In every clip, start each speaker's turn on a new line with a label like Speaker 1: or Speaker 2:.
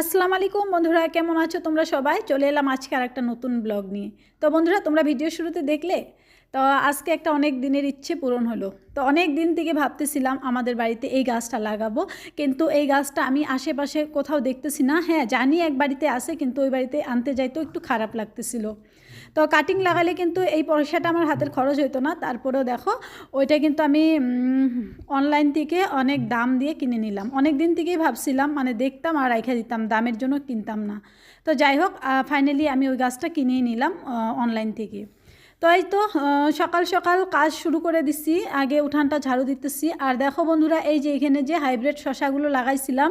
Speaker 1: আসসালামু আলাইকুম বন্ধুরা, কেমন আছো তোমরা সবাই? চলে এলাম আজকে আর একটা নতুন ব্লগ নিয়ে। তো বন্ধুরা, তোমরা ভিডিও শুরুতে দেখলে? তো আজকে একটা অনেক দিনের ইচ্ছে পূরণ হলো। তো অনেক দিন থেকে ভাবতেছিলাম আমাদের বাড়িতে এই গাছটা লাগাবো, কিন্তু এই গাছটা আমি আশেপাশে কোথাও দেখতেছি না। হ্যাঁ জানি এক বাড়িতে আসে কিন্তু ওই বাড়িতে আনতে যাইতেও একটু খারাপ লাগতেছিল। তো কাটিং লাগালে কিন্তু এই পয়সাটা আমার হাতের খরচ হইতো না। তারপরেও দেখো, ওইটা কিন্তু আমি অনলাইন থেকে অনেক দাম দিয়ে কিনে নিলাম। অনেক দিন থেকেই ভাবছিলাম মানে দেখতাম আর রাইখা দিতাম, দামের জন্য কিনতাম না। তো যাই হোক ফাইনালি আমি ওই গাছটা কিনেই নিলাম অনলাইন থেকে। তো এই তো সকাল সকাল কাজ শুরু করে দিচ্ছি আগে উঠানটা ঝাড়ু দিতেছি। আর দেখো বন্ধুরা, এই যে এখানে যে হাইব্রিড শশাগুলো লাগাইছিলাম,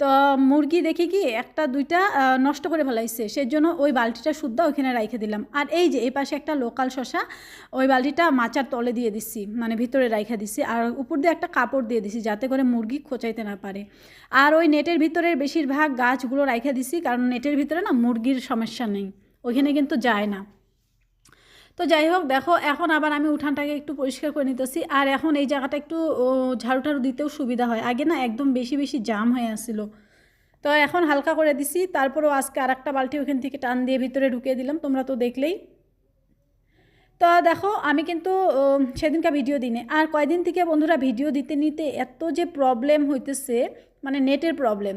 Speaker 1: তো মুরগি দেখি কি, একটা দুইটা নষ্ট করে ফেলাইছে। সেই জন্য ওই বালতিটা শুদ্ধ ওইখানে রাইখে দিলাম। আর এই যে এই পাশে একটা লোকাল শশা, ওই বালতিটা মাচার তলে দিয়ে দিচ্ছি মানে ভিতরে রাইখা দিচ্ছি আর উপর দিয়ে একটা কাপড় দিয়ে দিছি, যাতে করে মুরগি খোঁচাইতে না পারে। আর ওই নেটের ভিতরের বেশিরভাগ গাছগুলো রাইখা দিছি, কারণ নেটের ভিতরে না মুরগির সমস্যা নেই, ওইখানে কিন্তু যায় না। তো যাই হোক, দেখো, এখন আবার আমি উঠানটাকে একটু পরিষ্কার করে নিতেছি। আর এখন এই জায়গাটা একটু ঝাড়ু ঠাড়ু দিতেও সুবিধা হয়। আগে না একদম বেশি বেশি জাম হয়ে আসছিল। তো এখন হালকা করে দিছি। তারপরেও আজকে আর একটা বালতি ওখান থেকে টান দিয়ে ভিতরে ঢুকিয়ে দিলাম, তোমরা তো দেখলেই। তো দেখো, আমি কিন্তু সেদিনকার ভিডিও দিনে আর কয়দিন থেকে বন্ধুরা ভিডিও দিতে নিতে এত যে প্রবলেম হইতেছে মানে নেটের প্রবলেম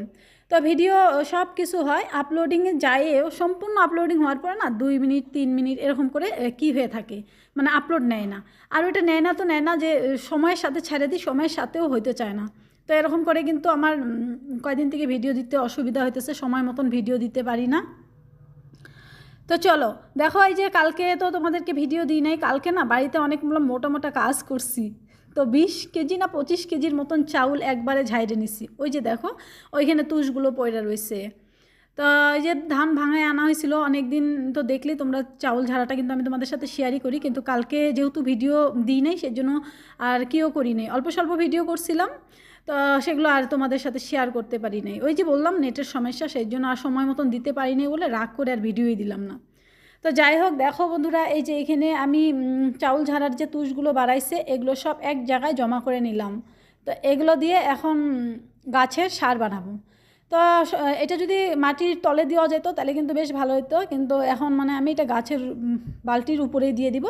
Speaker 1: তো ভিডিও সব কিছু হয় আপলোডিংয়ে যায়ও সম্পূর্ণ আপলোডিং হওয়ার পরে না দুই মিনিট, তিন মিনিট এরকম করে কি হয়ে থাকে? মানে আপলোড নেয় না। আর ওইটা নেয় না তো নেয় না যে সময়ের সাথে ছেড়ে দিই, সময়ের সাথেও হইতে চায় না। তো এরকম করে কিন্তু আমার কয়দিন থেকে ভিডিও দিতে অসুবিধা হইতেছে, সময় মতন ভিডিও দিতে পারি না। তো চলো, দেখো এই যে কালকে তো তোমাদেরকে ভিডিও দিই নাই, কালকে না বাড়িতে অনেকগুলো মোটা মোটা কাজ করছি। তো বিশ কেজি না পঁচিশ কেজির মতন চাউল একবারে ঝাইড়ে নিছি। ওই যে দেখো, ওইখানে তুষগুলো পয়রা রয়েছে তো এই যে ধান ভাঙায় আনা হয়েছিল অনেক দিন তো দেখলে তোমরা চাউল ঝাড়াটা কিন্তু আমি তোমাদের সাথে শেয়ারই করি, কিন্তু কালকে যেহেতু ভিডিও দিই নাই, সেজন্য আর কেউ করি নাই। অল্প স্বল্প ভিডিও করছিলাম, তো সেগুলো আর তোমাদের সাথে শেয়ার করতে পারি নাই। ওই যে বললাম, নেটের সমস্যা সেই জন্য আর সময় মতন দিতে পারি নাই বলে রাগ করে আর ভিডিওই দিলাম না। তো যাই হোক, দেখো বন্ধুরা, এই যে এখানে আমি চাউল ঝাড়ার যে তুষগুলো বাড়াইছে, এগুলো সব এক জায়গায় জমা করে নিলাম। তো এগুলো দিয়ে এখন গাছের সার বানাবো। তো এটা যদি মাটির তলে দেওয়া যেত, তাহলে কিন্তু বেশ ভালো হতো কিন্তু এখন মানে আমি এটা গাছের বালতির উপরেই দিয়ে দিব।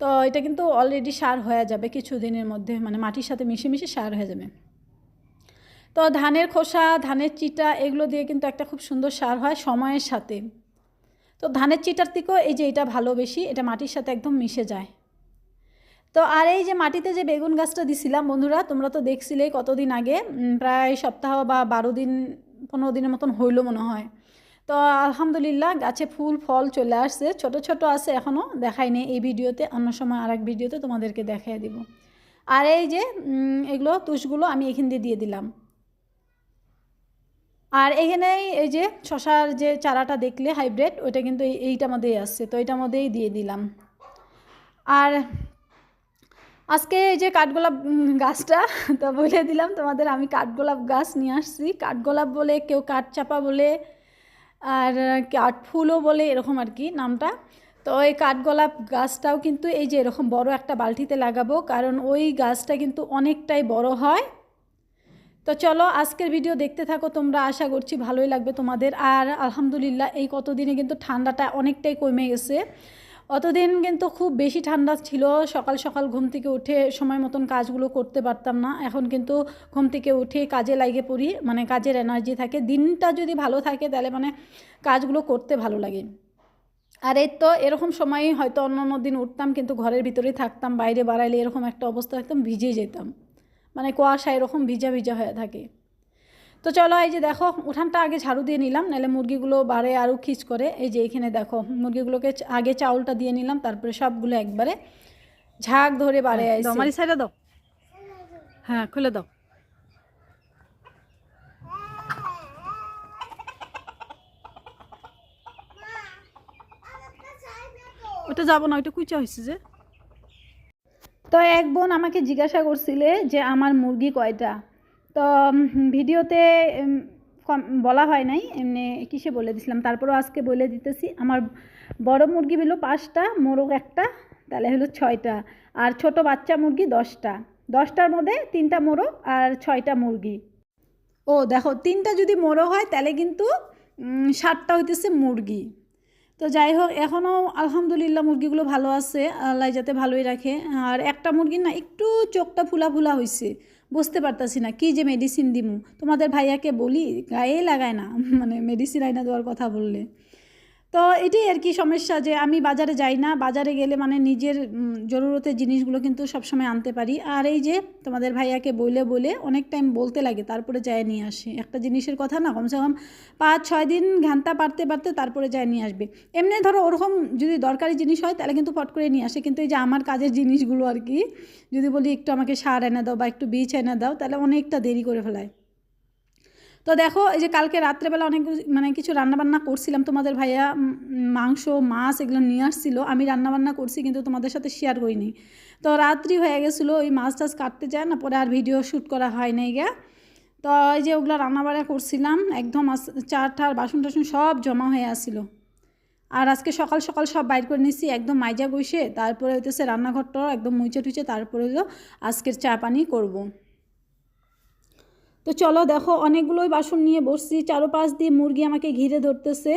Speaker 1: তো এটা কিন্তু অলরেডি সার হয়ে যাবে কিছু দিনের মধ্যে মানে মাটির সাথে মিশে মিশে সার হয়ে যাবে। তো ধানের খোসা, ধানের চিটা, এগুলো দিয়ে কিন্তু একটা খুব সুন্দর সার হয় সময়ের সাথে। তো ধানের চিটার থেকেও এই যে এটা ভালো বেশি, এটা মাটির সাথে একদম মিশে যায়। তো আর এই যে মাটিতে যে বেগুন গাছটা দিছিলাম বন্ধুরা, তোমরা তো দেখছিলেই কতদিন আগে প্রায় সপ্তাহ বা বারো দিন, পনেরো দিনের মতন হইল মনে হয়। তো আলহামদুলিল্লাহ গাছে ফুল, ফল চলে আসছে, ছোট ছোট আছে এখনও দেখাইনি এই ভিডিওতে, অন্য সময় আর এক ভিডিওতে তোমাদেরকে দেখাই দিব। আর এই যে এগুলো, তুষগুলো আমি এখান দিয়ে দিয়ে দিলাম। আর এখানেই এই যে শশার যে চারাটা দেখলে হাইব্রিড, ওইটা কিন্তু এই- এইটার মধ্যেই আসছে তো এইটার মধ্যেই দিয়ে দিলাম। আর আজকে এই যে কাঠগোলাপ গাছটা, তো বলে দিলাম তোমাদের, আমি কাঠগোলাপ গাছ নিয়ে আসছি। কাঠগোলাপ বলে কেউ কাঠচাপা বলে, আর কাঠফুলও বলে, এরকম আর কি নামটা। তো এই কাঠগোলাপ গাছটাও কিন্তু এই যে এরকম বড় একটা বালতিতে লাগাবো, কারণ ওই গাছটা কিন্তু অনেকটাই বড় হয়। তো চলো আজকের ভিডিও দেখতে থাকো, তোমরা আশা করছি ভালোই লাগবে তোমাদের। আর আলহামদুলিল্লাহ, এই কতদিনে কিন্তু ঠান্ডাটা অনেকটাই কমে গেছে। অতদিন কিন্তু খুব বেশি ঠান্ডা ছিল, সকাল সকাল ঘুম থেকে উঠে সময় মতন কাজগুলো করতে পারতাম না। এখন কিন্তু ঘুম থেকে উঠে কাজে লাগে পড়ি মানে কাজের এনার্জি থাকে। দিনটা যদি ভালো থাকে, তাহলে মানে কাজগুলো করতে ভালো লাগে। আর এই তো এরকম সময়ই হয়তো অন্য অন্য দিন উঠতাম, কিন্তু ঘরের ভিতরেই থাকতাম, বাইরে বাড়াইলে এরকম একটা অবস্থা একদম ভিজে যেতাম। মানে কুয়াশা এরকম ভিজা ভিজা হয়ে থাকে। তো চলো এই যে দেখো উঠানটা আগে ঝাড়ু দিয়ে নিলাম নাহলে মুরগিগুলো বাড়ে আরও খিচ করে। এই যে এখানে দেখো মুরগিগুলোকে আগে চাউলটা দিয়ে নিলাম তারপরে সবগুলো একবারে ঝাঁক ধরে বাড়ে আসছে
Speaker 2: সাইডে দাও। হ্যাঁ খুলে দাও। ওটা যাব না ওইটা কুচা হয়েছে যে।
Speaker 1: তো এক বোন আমাকে জিজ্ঞাসা করছিলে যে আমার মুরগি কয়টা? তো ভিডিওতে বলা হয় নাই, এমনি কিসে বলে দিছিলাম, তারপরও আজকে বলে দিতেছি। আমার বড় মুরগি হলো পাঁচটা, মোরগ একটা, তাহলে হলো ছয়টা। আর ছোট বাচ্চা মুরগি দশটা। দশটার মধ্যে তিনটা মোরগ আর ছয়টা মুরগি। ও, দেখো, তিনটা যদি মোরগ হয়, তাহলে কিন্তু সাতটা হইতেছে মুরগি। তো যাই হোক এখনও আলহামদুলিল্লাহ মুরগিগুলো ভালো আছে, আল্লাহ যাতে ভালোই রাখে। আর একটা মুরগির না একটু চোখটা ফুলা ফুলা হয়েছে বুঝতে পারতাছি না, কী যে মেডিসিন দিমু। তোমাদের ভাইয়াকে বলি, গায়ে লাগায় না মানে মেডিসিন আইনা দেওয়ার কথা বললে। তো এটাই আর কি সমস্যা যে আমি বাজারে যাই না। বাজারে গেলে মানে নিজের জরুরতের জিনিসগুলো কিন্তু সবসময় আনতে পারি। আর এই যে তোমাদের ভাইয়াকে বলে বলে অনেক টাইম বলতে লাগে, তারপরে যায় নিয়ে আসে। একটা জিনিসের কথা না, কমসে কম পাঁচ, ছয় দিন ঘান্টা পারতে পারতে তারপরে যায় নিয়ে আসবে। এমনি ধরো ওরকম যদি দরকারি জিনিস হয়, তাহলে কিন্তু ফট করে নিয়ে আসে। কিন্তু এই যে আমার কাজের জিনিসগুলো আর কি, যদি বলি একটু আমাকে সার এনে দাও বা একটু বীজ এনে দাও, তাহলে অনেকটা দেরি করে ফেলায়। তো দেখো, এই যে কালকে রাত্রেবেলা অনেক মানে কিছু রান্নাবান্না করছিলাম। তোমাদের ভাইয়া মাংস, মাছ এগুলো নিয়ে আসছিল। আমি রান্নাবান্না করছি, কিন্তু তোমাদের সাথে শেয়ার করিনি। তো রাত্রি হয়ে গেছিল, ওই মাছ টাছ কাটতে যায় না, পরে আর ভিডিও শ্যুট করা হয় নাই গা। তো এই যে ওগুলো রান্নাবান্না করছিলাম, একদম চার ঠার বাসন টাসন সব জমা হয়ে আসছিল। আর আজকে সকাল সকাল সব বাইর করে নিছি, একদম মাইজা বসে, তারপরে হইতেছে রান্নাঘরটা একদম মুইচে টুইচে, তারপরে হলো আজকের চা পানি করব। তো চলো দেখো, অনেকগুলোই বাসন নিয়ে বসছি। চারোপাশ দিয়ে মুরগি আমাকে ঘিরে ধরতেছে।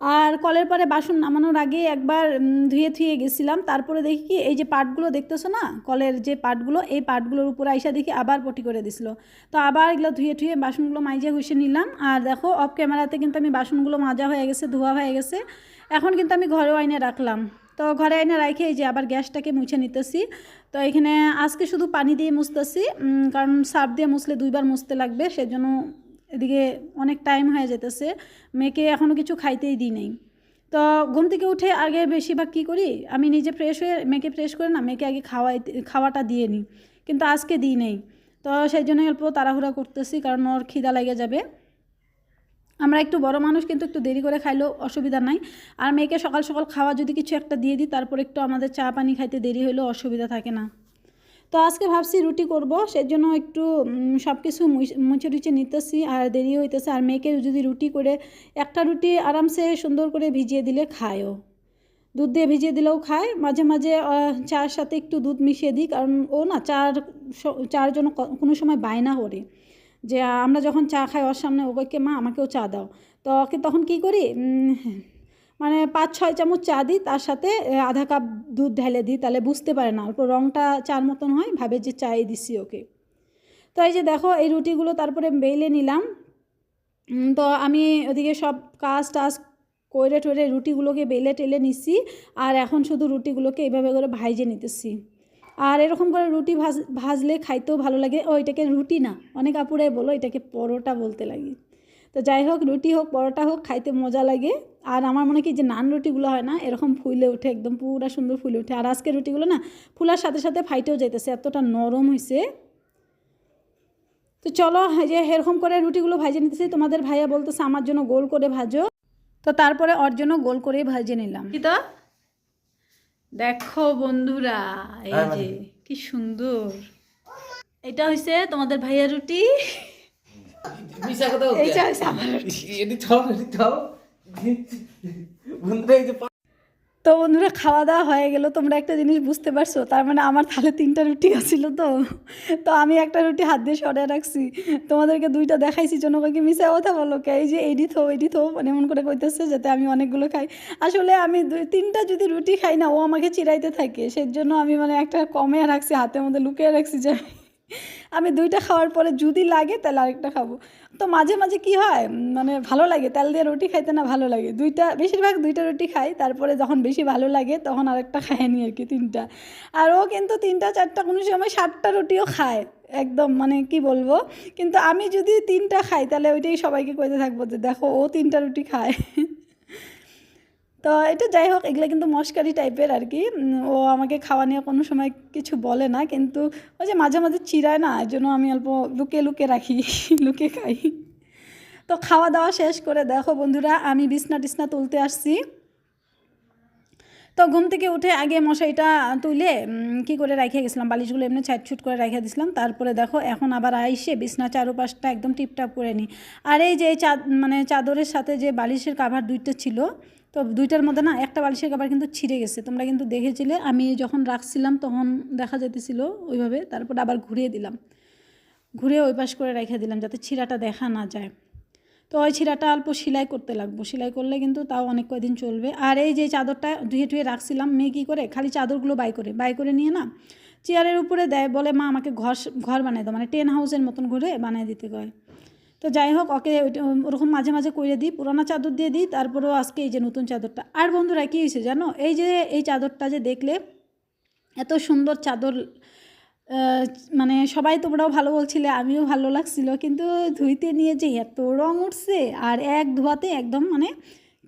Speaker 1: আর কলের পরে বাসন নামানোর আগে একবার ধুয়ে ধুয়ে গেছিলাম। তারপরে দেখি কি, এই যে পাটগুলো দেখতেছো না, কলের যে পাটগুলো, এই পাটগুলোর উপরে আইসা দেখি আবার পটি করে দিছিল। তো আবার এগুলো ধুয়ে ধুয়ে বাসনগুলো মাইজা ঘষে নিলাম। আর দেখো অফ ক্যামেরাতে কিন্তু আমি বাসনগুলো মাজা হয়ে গেছে, ধোয়া হয়ে গেছে। এখন কিন্তু আমি ঘরেও আইনে রাখলাম। তো ঘরে এনে রাখে এই যে আবার গ্যাসটাকে মুছে নিতেছি। তো এখানে আজকে শুধু পানি দিয়ে মুছতেছি কারণ সার্ফ দিয়ে মুছলে দুইবার মুছতে লাগবে, সেজন্য এদিকে অনেক টাইম হয়ে যেতেছে। মেয়েকে এখনও কিছু খাইতেই দিই নেই। তো ঘুম থেকে উঠে আগে বেশিরভাগ কী করি, আমি নিজে ফ্রেশ হয়ে, মেয়েকে ফ্রেশ করে না, মেয়েকে আগে খাওয়াই, খাওয়াটা দিয়ে নিই। কিন্তু আজকে দিই নেই। তো সেই জন্য অল্প তাড়াহুড়া করতেছি, কারণ ওর খিদা লেগে যাবে। আমরা একটু বড় মানুষ কিন্তু একটু দেরি করে খাইলেও অসুবিধা নাই। আর মেয়েকে সকাল সকাল খাওয়া যদি কিছু একটা দিয়ে দিই, তারপর একটু আমাদের চা পানি খাইতে দেরি হলেও অসুবিধা থাকে না। তো আজকে ভাবছি রুটি করব, সেজন্য একটু সব কিছু মুছে টুচে নিতেছি, আর দেরি হইতেছে। আর মেয়েকে যদি রুটি করে একটা রুটি আরামসে সুন্দর করে ভিজিয়ে দিলে খায়ও। দুধ দিয়ে ভিজিয়ে দিলেও খায়। মাঝে মাঝে চার সাথে একটু দুধ মিশিয়ে দিই, কারণ ও না, চার চার জন্য কোনো সময় বায়না করে। যে আমরা যখন চা খাই ওর সামনে ওকে মা, আমাকেও চা দাও। তো ওকে তখন কী করি? মানে পাঁচ, ছয় চামচ চা দিই, তার সাথে আধা কাপ দুধ ঢেলে দিই, তাহলে বুঝতে পারে না, অল্প রঙটা চার মতন হয়, ভাবে যে চাই দিছি ওকে। তো এই যে দেখো, এই রুটিগুলো তারপরে বেলে নিলাম। তো আমি ওদিকে সব কাজ টাজ করে টরে রুটিগুলোকে বেলে টেলে নিচ্ছি আর এখন শুধু রুটিগুলোকে এইভাবে করে ভাইজে নিতেছি। আর এরকম করে রুটি ভাজ, ভাজলে খাইতেও ভালো লাগে। ও, এটাকে রুটি না। অনেক আপুরাই বলো এটাকে পরোটা বলতে লাগে। তো যাই হোক, রুটি হোক, পরোটা হোক, খাইতে মজা লাগে। আর আমার মনে কি যে নান রুটিগুলো হয় না, এরকম ফুলে ওঠে একদম পুরা সুন্দর ফুলে ওঠে আর আজকে রুটিগুলো না, ফুলার সাথে সাথে ফাইটেও যাইতেছে, এতটা নরম হয়েছে তো চলো যে এরকম করে রুটিগুলো ভাজে নিতেছি। তোমাদের ভাইয়া বলতেছে, আমার জন্য গোল করে ভাজো। তো তারপরে ওর জন্য গোল করেই ভাজে নিলাম। কি তো? দেখো বন্ধুরা এই
Speaker 3: হ্যাঁ,
Speaker 1: যে কি সুন্দর। এটা হইছে তোমাদের ভাইয়া রুটি।
Speaker 3: মিশা কথা
Speaker 1: এইটা হইছে আমার রুটি।
Speaker 3: বন্ধুরা এই যে
Speaker 1: তো বন্ধুরা খাওয়া দাওয়া হয়ে গেল, তোমরা একটা জিনিস বুঝতে পারছ? তার মানে আমার থালে তিনটা রুটি আছিল তো। তো আমি একটা রুটি হাত দিয়ে সরে রাখছি। তোমাদেরকে দুইটা দেখাইছি, জন্য কি মিশে কথা বলো কে? এই যে এডি থো এডি থো মানে এমন করে কইতেছে যাতে আমি অনেকগুলো খাই। আসলে আমি দুই, তিনটা যদি রুটি খাই না, ও আমাকে চিরাইতে থাকে। সেই জন্য আমি মানে একটা কমে রাখছি, হাতের মধ্যে লুকিয়ে রাখছি যে আমি দুইটা খাওয়ার পরে যদি লাগে তাহলে আরেকটা খাব। তো মাঝে মাঝে কি হয় মানে ভালো লাগে, তেল দিয়ে রুটি খাইতে না ভালো লাগে। দুইটা, বেশিরভাগ দুইটা রুটি খাই, তারপরে যখন বেশি ভালো লাগে তখন আরেকটা খায় নি আর কি তিনটা। আর ও কিন্তু তিনটা, চারটা, কোনো সময় সাতটা রুটিও খায়, একদম মানে কি বলব? কিন্তু আমি যদি তিনটা খাই তাহলে ওইটাই সবাইকে কইতে থাকব যে দেখো ও তিনটা রুটি খায়। তো এটা যাই হোক, এগুলো কিন্তু মস্কারি টাইপের আর কি ও আমাকে খাওয়া নিয়ে কোনো সময় কিছু বলে না, কিন্তু ওই যে মাঝে মাঝে চিরায় না এর জন্য আমি অল্প লুকে লুকে রাখি, লুকে খাই। তো খাওয়া দাওয়া শেষ করে দেখো বন্ধুরা, আমি বিছনা টিসনা তুলতে আসছি। তো ঘুম থেকে উঠে আগে মশাইটা তুলে কি করে রেখে গেছিলাম, বালিশগুলো এমনি ছুট করে রেখে দিয়েছিলাম তারপরে দেখো, এখন আবার আইসে বিছনা চারোপাশটা একদম টিপটাপ করে নিই। আর এই যে চাদ মানে চাদরের সাথে যে বালিশের কাভার দুইটা ছিল, তো দুইটার মধ্যে না একটা বালিশের কাভার কিন্তু ছিঁড়ে গেছে। তোমরা কিন্তু দেখেছিলে, আমি যখন রাখছিলাম তখন দেখা যেতেছিল ওইভাবে, তারপরে আবার ঘুরিয়ে দিলাম। ঘুরে ওই পাশ করে রেখে দিলাম যাতে ছিঁড়াটা দেখা না যায়। তো ওই ছিঁড়াটা অল্প সেলাই করতে লাগবো। সেলাই করলে কিন্তু তাও অনেক কয়দিন চলবে। আর এই যে চাদরটা ধুয়ে ধুয়ে রাখছিলাম, মেয়ে কী করে? খালি চাদরগুলো বাই করে। বাই করে নিয়ে না চেয়ারের উপরে দেয় বলে, মা, আমাকে ঘর ঘর বানিয়ে দাও। মানে টেন হাউসের মতন ঘুরে বানিয়ে দিতে কয়। তো যাই হোক, ওকে ওরকম মাঝে মাঝে করে দিই, পুরোনো চাদর দিয়ে দিই, তারপরেও আজকে এই যে নতুন চাদরটা। আর বন্ধুরা, কী হয়েছে জানো? এই যে, এই চাদরটা যে দেখলে এত সুন্দর চাদর মানে সবাই তোমরাও ভালো বলছিলে, আমিও ভালো লাগছিল, কিন্তু ধুইতে নিয়ে যে এত রং উঠছে আর এক ধোয়াতে একদম মানে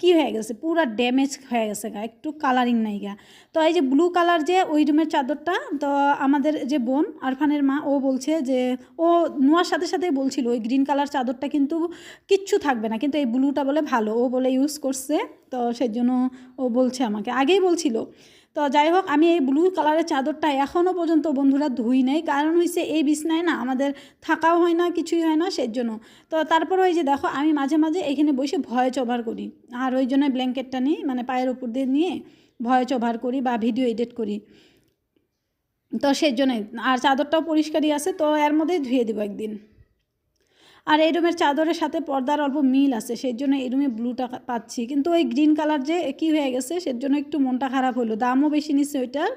Speaker 1: কি হয়ে গেছে, পুরা ড্যামেজ হয়ে গেছে গা, একটু কালারিং নাই গা। তো এই যে ব্লু কালার যে ওই রুমের চাদরটা, তো আমাদের যে বোন আরফানের মা, ও বলছে যে, ও নোয়ার সাথে সাথে বলছিল, ওই গ্রিন কালার চাদরটা কিন্তু কিচ্ছু থাকবে না, কিন্তু এই ব্লুটা বলে ভালো, ও বলে ইউজ করছে, তো সেই জন্য ও বলছে আমাকে। আগেই বলছিল তো যাই হোক আমি এই ব্লু কালারের চাদরটা এখনও পর্যন্ত বন্ধুরা ধুই নাই। কারণ হয়েছে এই বিছনায় না আমাদের থাকাও হয় না, কিছুই হয় না সেই জন্য তো তারপর ওই যে দেখো, আমি মাঝে মাঝে এখানে বসে ভয়েস ওভার করি। আর ওই জন্য ব্ল্যাঙ্কেটটা নিই মানে পায়ের উপর দিয়ে নিয়ে ভয়েস ওভার করি বা ভিডিও এডিট করি। তো সেই জন্যই আর চাদরটাও পরিষ্কারই আছে, তো এর মধ্যেই ধুয়ে দেবো একদিন। আর এই রুমের চাদরের সাথে পর্দার অল্প মিল আছে, সেই জন্য এই রুমে ব্লুটা পাচ্ছি। কিন্তু ওই গ্রিন কালার যে কী হয়ে গেছে, সের জন্য একটু মনটা খারাপ হলো। দামও বেশি নিচ্ছে ওইটার,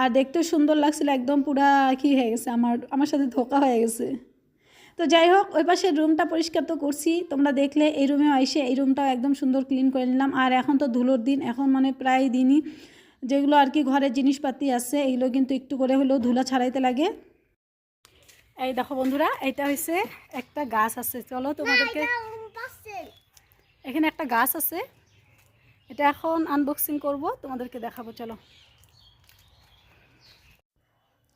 Speaker 1: আর দেখতেও সুন্দর লাগছিল, একদম পুরা কী হয়ে গেছে, আমার আমার সাথে ধোকা হয়ে গেছে। তো যাই হোক, ওই পাশের রুমটা পরিষ্কার তো করছি, তোমরা দেখলে এই রুমেও এসে এই রুমটাও একদম সুন্দর ক্লিন করে নিলাম। আর এখন তো ধুলোর দিন, এখন মানে প্রায় দিনই যেগুলো আর কি ঘরের জিনিসপাতি আছে এগুলো কিন্তু একটু করে হলেও ধুলা ছাড়াইতে লাগে। এই দেখো বন্ধুরা এটা হয়েছে একটা গাছ আছে। চলো তোমাদেরকে এখানে একটা গাছ আছে। এটা এখন আনবক্সিং করব তোমাদেরকে দেখাবো চলো।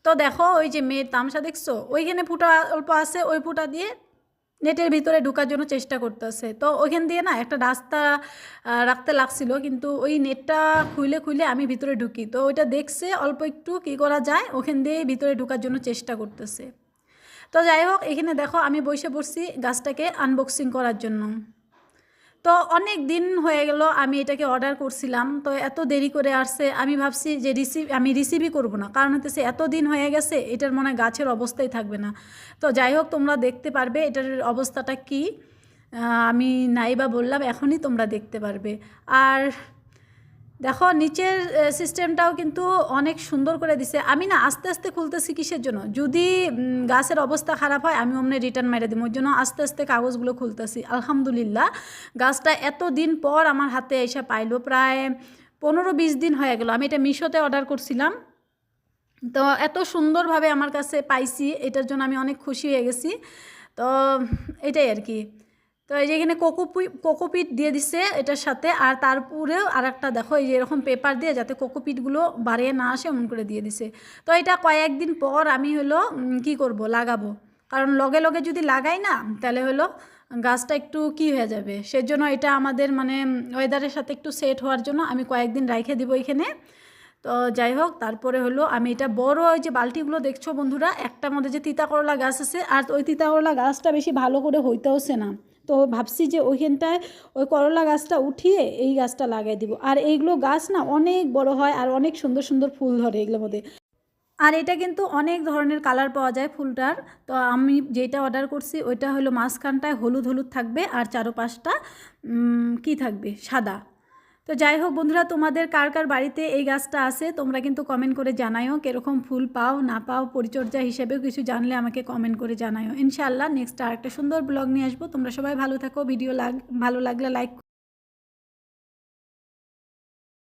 Speaker 1: তো দেখো ওই যে মেয়ের তামসা দেখছ? ওইখানে ফুটা অল্প আছে ওই ফুটা দিয়ে নেটের ভিতরে ঢোকার জন্য চেষ্টা করতেছে। তো ওইখান দিয়ে না একটা রাস্তা রাখতে লাগছিল কিন্তু ওই নেটটা খুলে খুলে আমি ভিতরে ঢুকি। তো ওইটা দেখছে অল্প একটু কী করা যায় ওখান দিয়ে ভিতরে ঢোকার জন্য চেষ্টা করতেছে। তো যাই হোক, এখানে দেখো আমি বসে পড়ছি গাছটাকে আনবক্সিং করার জন্য। তো অনেক দিন হয়ে গেল আমি এটাকে অর্ডার করছিলাম, তো এত দেরি করে আসছে। আমি ভাবছি যে রিসিভ আমি রিসিভই করব না। কারণ হতেছে এত দিন হয়ে গেছে, এটার মনে গাছের অবস্থাই থাকবে না। তো যাই হোক, তোমরা দেখতে পারবে এটার অবস্থাটা কি। আমি নাই বা বললাম, এখনই তোমরা দেখতে পারবে। আর দেখো, নিচের সিস্টেমটাও কিন্তু অনেক সুন্দর করে দিছে। আমি না আস্তে আস্তে খুলতেছি কিসের জন্য? যদি গাছের অবস্থা খারাপ হয়, আমি অমনি রিটার্ন মেরে দিব। ওই জন্য আস্তে আস্তে কাগজগুলো খুলতেছি। আলহামদুলিল্লাহ, গাছটা এত দিন পর আমার হাতে এসে পাইলো। প্রায় পনেরো বিশ দিন হয়ে গেল। আমি এটা মিশোতে অর্ডার করছিলাম। তো এত সুন্দরভাবে আমার কাছে পাইছি। এটার জন্য আমি অনেক খুশি হয়ে গেছি। তো এটাই আর কি। তো এই যে এখানে কোকোপি কোকোপিট দিয়ে দিছে এটার সাথে। আর তারপরেও আর একটা দেখো, এই যে এরকম পেপার দিয়ে যাতে কোকোপিটগুলো বাড়িয়ে না আসে, এমন করে দিয়ে দিছে। তো এটা কয়েকদিন পর আমি হলো কি করব? লাগাবো। কারণ লগে লগে যদি লাগাই না, তাহলে হলো গাছটা একটু কি হয়ে যাবে? সেজন্য এটা আমাদের মানে ওয়েদারের সাথে একটু সেট হওয়ার জন্য আমি কয়েকদিন রাইখে দিব এখানে। তো যাই হোক, তারপরে হলো আমি এটা বড় ওই যে বালতিগুলো দেখছ বন্ধুরা, একটার মধ্যে যে তিতা করলা গাছ আছে। আর ওই তিতা করলা গাছটা বেশি ভালো করে হইতেওছে না। তো ভাবছি যে ওইখানটায় ওই করলা গাছটা উঠিয়ে এই গাছটা লাগাই দিব। আর এইগুলো গাছ না অনেক বড় হয় আর অনেক সুন্দর সুন্দর ফুল ধরে এগুলোর মধ্যে। আর এটা কিন্তু অনেক ধরনের কালার পাওয়া যায় ফুলটার। তো আমি যেটা অর্ডার করছি ওইটা হলো মাঝখানটায় হলুদ হলুদ থাকবে আর চারোপাশটা কি থাকবে? সাদা। তো যাই হোক বন্ধুরা, তোমাদের কার কার বাড়িতে এই গাছটা আছে, তোমরা কিন্তু কমেন্ট করে জানায়ও, কীরকম ফুল পাও, না পাও, পরিচর্যা হিসেবেও কিছু জানলে আমাকে কমেন্ট করে জানায়ও। ইনশাআল্লাহ নেক্সট আর একটা সুন্দর ব্লগ নিয়ে আসব। তোমরা সবাই ভালো থাকো ভিডিও লাগ, ভালো লাগলে লাইক